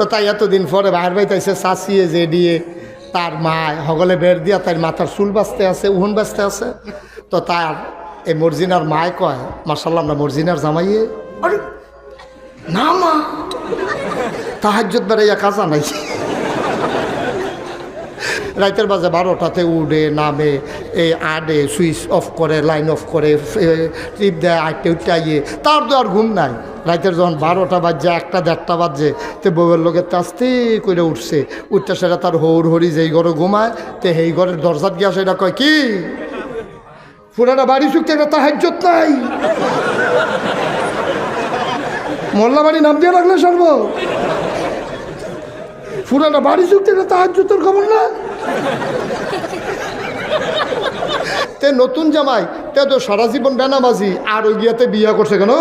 তো তাই এতদিন পরে বাইর বাইতেছে চাচিয়ে যে দিয়ে তার মা হগলে বের দিয়া তার মাথার চুল বাঁচতে আছে, উহন বাঁচতে আছে। তো তার এই মর্জিনার মায় কয় মার্শাল্লাহ আমরা মর্জিনার জামাইয়ে। না মা তাহাজ্জত বেড়াইয়া কাজা নাই রাইতের বাজে বারোটাতে উঠে, নামে এই আডে, সুইচ অফ করে, লাইন অফ করে টিপ দেয় আটটে উঠতে তার তো আর ঘুম নাই। রাইতের যখন বারোটা বাজছে, একটা দেড়টা বাজছে, তো বউয়ের লোকের আস্তে করে উঠছে। উঠতে সেটা তার হৌর হরি যেই ঘরে ঘুমায়, তো সেই ঘরের দরজাত গিয়া সেটা কয়, কি? পুরাটা বাড়ি চুক্তি একটা তাহাজ্জত নাই? মোল্লা বাড়ি নাম দিয়ে রাখলে সর্ব। পুরাটা বাড়ি চুক্তি একটা তাহাজ্জতের খবর না? তে নতুন জামাই, তে তো সারা জীবন বেনামাজি, আর ওই গিয়াতে বিয়া করছে কেন?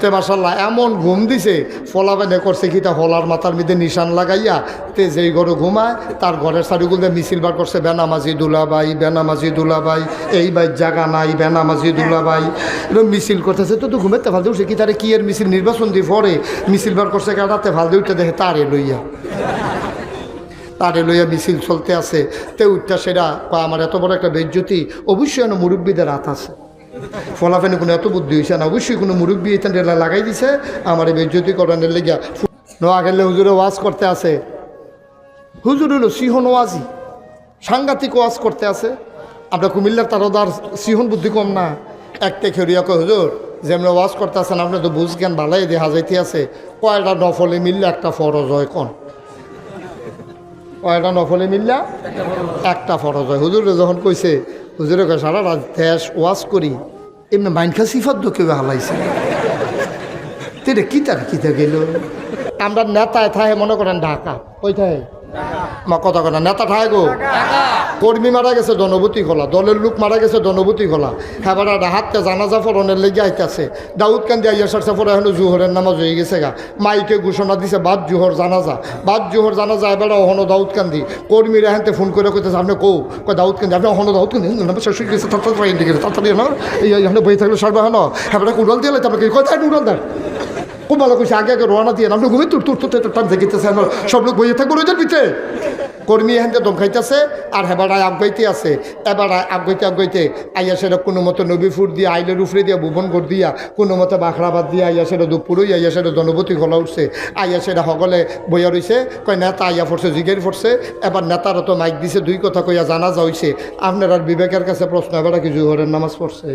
তে মাসাল্লাহ এমন ঘুম দিছে ফলাবেনে করছে কি তা হলার মাথার মধ্যে নিশান লাগাইয়া, তে যেই ঘরে ঘুমায়, তার ঘরের সারিগুলো দিয়ে মিছিল বার করছে, বেনামাজি দুলাবাই বেনামাজি দুলাবাই, এই বাই জাগা নাই, বেনামাজি দুলাবাই। এরকম মিছিল করতেছে, তো তো ঘুমেতে ফালতে উঠছে, কি তারে কি এর মিছিল নির্বাচন দিয়ে পরে মিছিল বার করছে কাটাতে ফালতে উঠতে দেখে তারে লইয়া। তারে লইয়া মিছিল চলতে আছে। তে উঠটা সেটা বা আমার এত বড় একটা বেজ্জতি, অবশ্যই কোনো মুরব্বীদের হাত আছে। ফলাফেনে কোনো এত বুদ্ধি হয়েছে না, অবশ্যই কোনো মুরব্বী এখান লাগাই দিছে, আমার এই বেজ্জতি করানোর লেগিয়া। নোয়া গেলে হুজুরে ওয়াজ করতে আছে। হুজুর হলো সিহন ওয়াজি, সাংঘাতিক ওয়াজ করতে আছে। আমরা কুমিল্লার তারদার সিহন বুদ্ধি কম না। একটা খেরিয়া কয়, হুজুর, যেমন ওয়াজ করতে আছেন আপনি তো বুঝ জ্ঞান ভালাই দেখা যাইতে আছে। কয়টা নফলে মিললে একটা ফরজ হয়, কন? কয়টা নফলে মিললা, একটা ফরজ হয়। হুজুরে যখন কইছে, হুজুরে কয়, সারা রাত দেশ ওয়াজ করি, এমনি মাইনখা সিফাত তো কেউ হালাইছে তেরে কি তার কী গেল? আমরা নেতায় থাহে মনে করেন ঢাকা। ওইটাই মা কথা কথা নেতা ঠায় গো কর্মী মারা গেছে জনবতী খোলা দলের লোক মারা গেছে জনবতী খোলা হ্যাঁ হাততে জানাজা ফরনের লেগে আইতাছে দাউদ কান্দি আইয়া সারছে পরে এখন জুহরের নামাজ হয়ে গেছে গা মাইকে ঘোষণা দিছে বাদ জুহর জানাজা বাদ জুহর জানাজা এবার অহনো দাউদ কান্দি কর্মীরা হেনতে ফোন করে কইতেছে আপনি কো কয় দাউদ কান্দি আপনি অহনো দাউদ কান্দি শেষ হয়ে গেছে তাড়াতাড়ি তাড়াতাড়ি এই এখানে বই থাকলে সারবা হেন হ্যাঁ উড়াল দিয়ে আপনাকে কোথায় উড়াল দেন ভালো কইছে আগে আগে রোয়ানা দিয়ে আপনি ঘুমিয়ে তুর তুর তুর টান দেখিতেছে সব লোক বইয়ে থাকব, রোজার পিঠে। কর্মী এখানতে দম খাইতেছে, আর হেবার আবগাইতে আছে। এবার আবগাইতে আবগাইতে আইয়া সেটা কোনো মতো নবীফুর দিয়ে, আইলের উফরে দিয়া ভুবনগড় দিয়া, কোনো মতো বাখরাবাদ দিয়ে, আইয়া সেটা দুপুরই আইয়া সেটা জনবতী গলা উঠছে। আইয়া সেটা সকলে বইয়া রইছে, কয় নেতা আইয়া পড়ছে জিগের পড়ছে এবার নেতারও তো মাইক দিছে, দুই কথা কইয়া জানা যাইছে আপনার আর বিবেকের কাছে প্রশ্ন, এবার কি জুহরের নামাজ পড়ছে?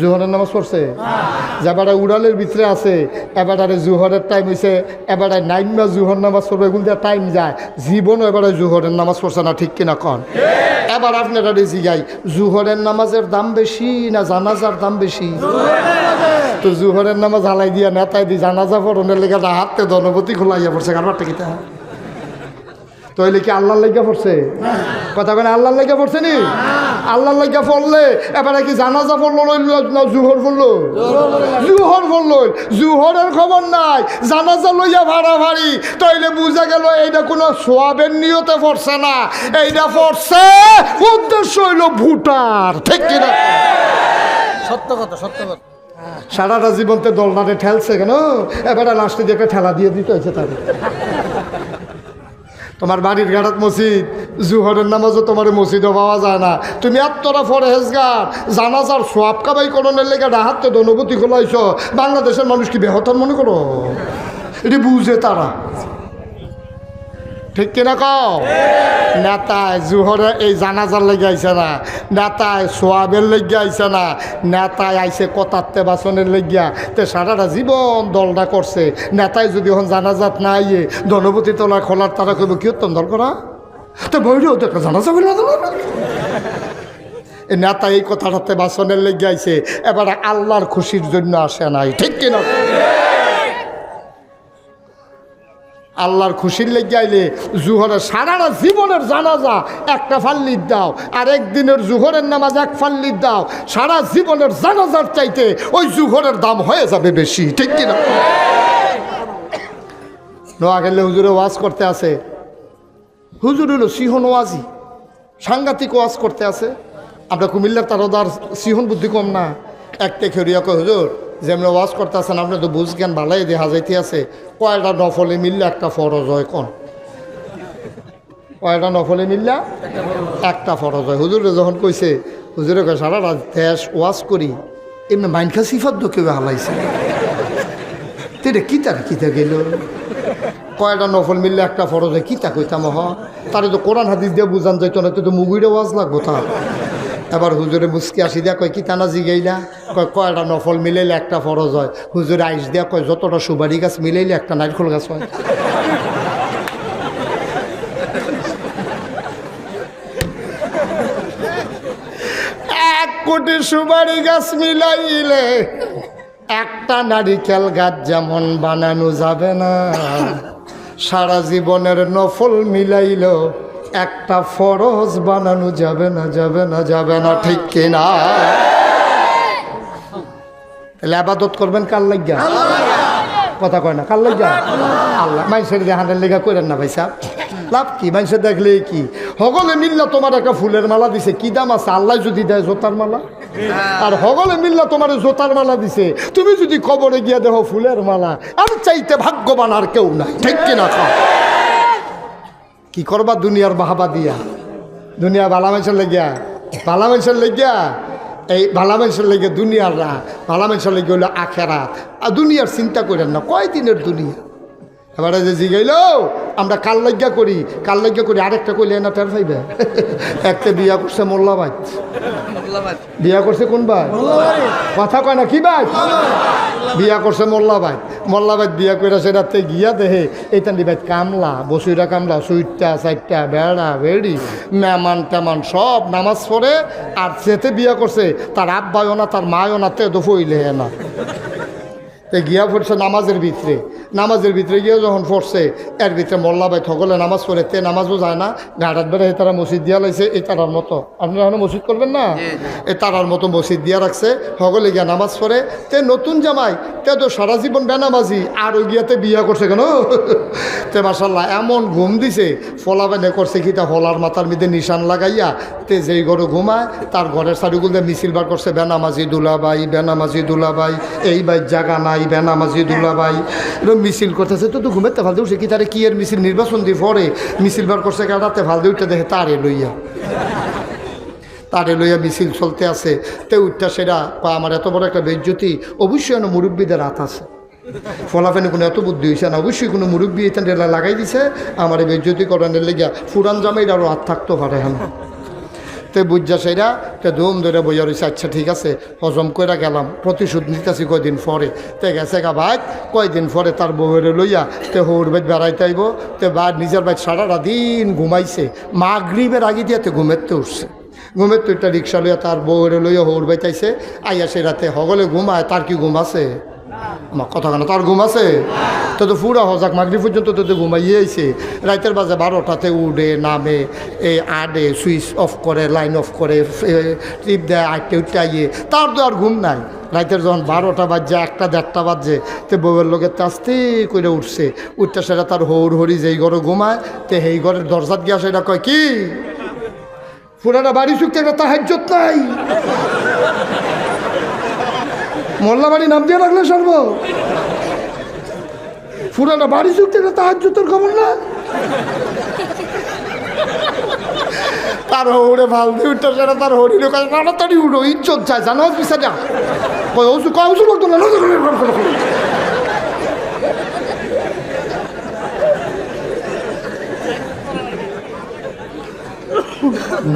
জুহরের নামাজ পড়ছে? যাবারে উড়ালের ভিতরে আছে, এবারে জুহরের টাইম হয়েছে এবারে নাইন মাস জুহর নামাজ পড়বে এগুলো টাইম যায়। জীবনও এবারে জুহরের নামাজ পড়ছে না, ঠিক কিনা কন? এবার আপনারা জিগাই জুহরের নামাজের দাম বেশি না জানাজার দাম বেশি? তো জুহরের নামাজ হালাই দিয়া নেতায় দি জানাজা পড়নের লেগে হাতে ধনপতি খোলাইয়া পড়ছে, কারবারটা কিতা তইলে কি আল্লাহর লেগে পড়ছে? কথা কেন আল্লাহর লেগে পড়ছে নি? আল্লাহর লেগে পড়লে এবারে কি জানাজা পড়ল জুহর পড়ল? জুহর পড়ল। জুহরের খবর নাই জানাজা লইয়া ভাড়া ভাড়ি তইলে বুঝা গেল এইটা কোনো সোয়াবের নিয়তে পড়ছে না। এইটা পড়ছে উদ্দেশ্য হইল ভুটার। ঠিক কিনা সত্য কথা সত্য কথা। সারাটা জীবনতে দলনারে ঠেলছে কেন? এবারে লাস্টে দিয়ে একটা ঠেলা দিয়ে দিতে হয়েছে তাদের। তোমার বাড়ির ঘাটাত মসজিদ, জুহরের নামাজও তোমার মসজিদও পাওয়া যায় না। তুমি এতটা ফরেজগার জানাজার সোয়াব কাবাই করণের লেগে ডাহাতে অনুভূতি খোলাইছ, বাংলাদেশের মানুষ কি বেহতন মনে করো? এটি বুঝে তারা। ঠিক কিনা কও? নেতায় জুহরে এই জানাজার লেগে আইছে না। নেতায় সোয়াবের লেগে আইছে না। নেতায় আইছে কথাতে বাসনের লেগিয়া। তে সারাটা জীবন দলটা করছে। নেতায় যদি এখন জানাজাত না আইয়ে ধনপতি তোলা খোলার তারা কইব, কি উত্তম দল করা? তো বইরেও তো একটা জানাজা এই নেতা এই কথাটাতে বাসনের লেগে আইছে। এবার আল্লাহর খুশির জন্য আসে নাই। ঠিক কিনা আল্লাহর খুশির লেগে জুহরের সারাটা জীবনের জানাজা একটা ফাল্লির দাও, আর একদিনের জুহরের নামাজ এক ফাল্লির দাও, সারা জীবনের জানাজার চাইতে ওই জুহরের দাম হয়ে যাবে বেশি, ঠিক কিনা? নোয়া গেলে হুজুরে ওয়াজ করতে আছে। হুজুর হলো সিহন ওয়াজি, সাংঘাতিক ওয়াজ করতে আছে। আমরা কুমিল্লার তারদার সিহন বুদ্ধি কম না। একটা খেরিয়া হুজুর, যেমন ওয়াজ করতেছেন আপনি তো বুঝ জ্ঞান ভালাই দেখা যাইতে আছে। কয়টা নফলে মিললে একটা ফরজ হয় কোন? কয়টা নফলে মিললা? একটা ফরজ হয়। হুজুরে যখন কইছে, হুজুরে কয়, সারা রাত দেশ ওয়াজ করি, এমনি মাইনখা সিফাত তো কেউ হালাইছে তেরে কিতার কিতা গেল? কয়টা নফল মিললে একটা ফরজ হয় কিতা কইতাম হ তারে তো কোরআন হাদিস দিয়ে বুঝান যাইতো না, তো তো মুগুইরে ওয়াজ লাগবো তার। এবার হুজুরে মুসকি আসি দিয়া কয় কিতা না? জিগাইলা কয় কয়টা নফল মিলাইলে একটা ফরজ হয়। হুজুরে আইস দিয়া কয়, যতটা সুবারি গাছ মিলাইলে একটা নারকেল গাছ হয়। এক কোটি সুবারি গাছ মিলাইলে একটা নারিকেল গাছ যেমন বানানো যাবে না, সারা জীবনের নফল মিলাইল। একটা ফরজ বানানো যাবে না যাবে না যাবে না, ঠিক কিনা? তাহলে আবাদত করবেন কার লাগিয়া কথা কয় না, কার লাগিয়া আল্লাহ, মানুষের দেহানের লেগা করেন না ভাই সাহেব। লাভ কি? মানুষের দেখলে কি? সকলে মিললা তোমার একটা ফুলের মালা দিছে, কি দাম আছে? আল্লাহ যদি দেয় জোতার মালা? আর সকলে মিললা তোমার জোতার মালা দিছে, তুমি যদি কবরে গিয়া দেখো ফুলের মালা আর চাইতে ভাগ্যবান আর কেউ নাই, ঠিক কিনা খাও কি করবা দুনিয়ার বাহাবা দিয়া? দুনিয়া ভালা মানুষের লেগিয়া? ভালা মানুষের লেগিয়া? এই ভালা মানুষের লেগে দুনিয়ার রা ভালা মানুষের লেগে হলো আখেরা আর দুনিয়ার চিন্তা করেন না কয় দিনের দুনিয়া? এবারে যে জিগাইল আমরা কাল লজ্ঞা করি কাল লজ্ঞা করি আরেকটা কইলে না টের পাইবে? একটা বিয়া করছে মোল্লাবাদ। বিয়া করছে কোন ভাই কথা কয় না কি ভাই বিয়া করছে মোল্লাবাদ। মোল্লাবাদ বিয়া করে সেটাতে গিয়া দেহে এইটা দিবাই কামলা বসুইরা কামলা সুইটটা সাইটটা বেড়া বেড়ি মেমান টেমান সব নামাজ পড়ে আর সেতে বিয়া করছে তার আব্বায়ও না তার মায়ও না তে দফইলে না। তে গিয়া পড়ছে নামাজের ভিতরে। নামাজের ভিতরে গিয়ে যখন পড়ছে এর ভিতরে মোল্লা ভাই ঠকলে নামাজ পড়ে তে নামাজও যায় না। গাড়াত বেড়ে তারা মসজিদ দিয়া লাইছে এই তারার মতো। আপনারা এখন মসজিদ করবেন না? এই তারার মতো মসজিদ দিয়া রাখছে সকলে গিয়া নামাজ পড়ে। তে নতুন জামাই তে তো সারা জীবন বেনামাজি আর ওই গিয়াতে বিয়া করছে কেন? তে মাসাল্লাহ এমন ঘুম দিছে ফলা বেনে করছে কি তা ফলার মাথার মধ্যে নিশান লাগাইয়া তে যেই ঘরে ঘুমায় তার ঘরের চারিগুলো দিয়ে মিছিল বার করছে বেনামাজি দুলাবাই বেনামাজি দুলাবাই এই বাই জাগা নাই বেনামাজি দুলাবাই মিছিল করতেছে, তো ঘুমেতে ফালতে উঠছে। কি তারে কি এর মিছিল নির্বাচন দিয়ে পরে মিছিল বার করছে কাটাতে ফালতে উঠতে দেখে তারে লইয়া। তারে লইয়া মিছিল চলতে আছে। তে উঠটা সেটা বা আমার এত বড় একটা বেজ্জতি, অবশ্যই এনে মুরব্বীদের হাত আছে। ফলাফেনে কোনো এত বুদ্ধি হয়েছে না। অবশ্যই কোনো মুরব্বী এটা লাগাই দিছে, আমার এই বেজ্জতি করানোর লেগিয়া ফুরান জামাইর আরও হাত থাকতে পারে হ্যাঁ তে বুঝা সেরা তে ধুম ধরে বইয়া রয়েছে আচ্ছা ঠিক আছে, হজম করে গেলাম, প্রতিশোধ নিতেছি কয়দিন পরে। তে গেছে গা ভাই, কয়দিন পরে তার বউরে লইয়া তে হৌর বাইত বেড়াইতে আইব। তে বা নিজের বাইত সারাটা দিন ঘুমাইছে মা গ্রিবের আগে দিয়ে তে ঘুমেতে উঠছে। ঘুমের তো একটা রিক্সা লইয়া তার বউরে লইয়া হৌর বাইতাইছে আইয়া সে রাতে হগলে ঘুমায়, তার কি ঘুম আছে? কথা কেন? তার ঘুম আছে? তো তো ফুরা হজাক মাগরি পর্যন্ত তো ঘুমাইয়ে আইছে। রাতের বাজে বারোটাতে উঠে, নামে এই আডে, সুইচ অফ করে, লাইন অফ করে টিপ দেয়, আটটে, উঠতে আইয়ে। তার তো আর ঘুম নাই। রাতের যখন বারোটা বাজছে, একটা দেড়টা বাজছে, তো বউয়ের লোকের আস্তে করে উঠছে। উঠতে সেটা তার হৌর হরি যেই ঘরে ঘুমায়, তো সেই ঘরের দরজাত গিয়া সেটা কয়, কি? পুরাটা বাড়ি চুক্তি একটা তাহাজ্যত নাই। মোল্লা বাড়ি নাম দিয়ে রাখলে সর্ব পুরাটা বাড়ি চুক্তি একটা তাহাজ্যতের খবর না? তার ভালো দিয়ে উঠতে সেটা তার হরি লোক তাড়াতাড়ি উঠো, ইজ্জত চাই জানো পিসা যা কয় ওষুধ কয় ওষুধ লাগতো না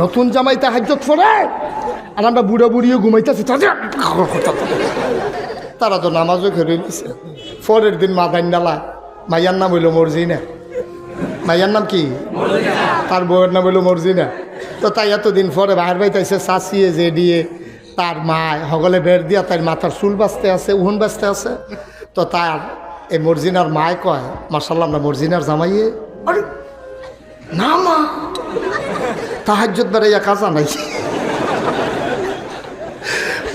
নতুন জামাইতে হাজ্যত ফোরে আর আমরা বুড়া বুড়িও ঘুমাইতেছি তারা তো নামাজও খেলে নিছে। পরের দিন মা দান্ডালা মাইয়ার নাম হইল মর্জিনা। মাইয়ার নাম কি? তার বউয়ের নাম হইল মর্জিনা। তো তাই এতদিন পরে বাহির বাইতেছে চাচিয়ে যে দিয়ে তার মা হগলে বের দিয়া তার মাথার চুল বাঁচতে আছে, উহন বাঁচতে আছে। তো তার এই মর্জিনার মায় কয় মার্শাল্লাহ আমরা মর্জিনার জামাইয়ে। আরে, না মা তাহাজ্জত বেড়াইয়া কাজা নাই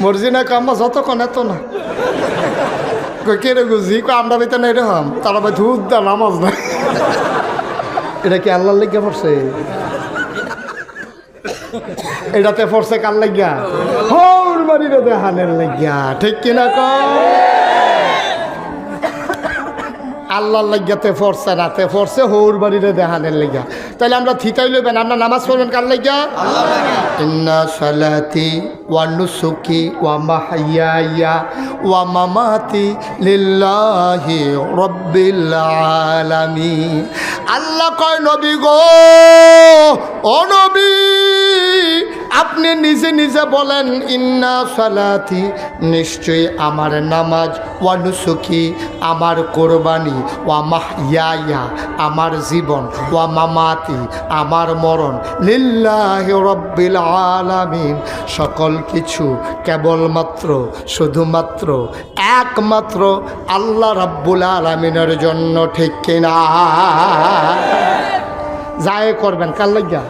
মর্জিনা কাম্মা, যতক্ষণ এত না। কে রে গুজি? কই আমরা বেতন নাই রকম তারা ভাই ধুত দা, নামাজ নাই। এটা কি আল্লাহর লেগে পড়ছে? এটাতে পড়ছে কার লাগিয়া? হৌর বাড়িরে দেহানের লাগিয়া। ঠিক কিনা কর আল্লাহর লাগিয়াতে ফরছে রাতে ফরছে হৌর বাড়িরে দেহানের লাগিয়া। তাহলে আমরা থিতাই লইবেন, আমরা নামাজ পড়বেন কার লাগিয়া ইন্না সালাতি ওয়া নুসুকি ওয়া মাহাইয়া ওয়া মামাতি লিল্লাহি রব্বিল আলামিন। আল্লাহ কয়, নবী গো, ও নবী আপনি নিজে নিজে বলেন, ইন্না সালাতি, নিশ্চয়ই আমার নামাজ ওয়ানুসুখী আমার কোরবানি, ওয়া মাহিয়া আমার জীবন, ওয়া মামাতি, আমার মরণ, লিল্লাহি রব্বিল আলামিন। সকল কিছু কেবলমাত্র, শুধুমাত্র, একমাত্র আল্লাহ রাব্বুল আলামিনের জন্য, ঠিক কিনা? যায় করবেন, কার লাগিয়া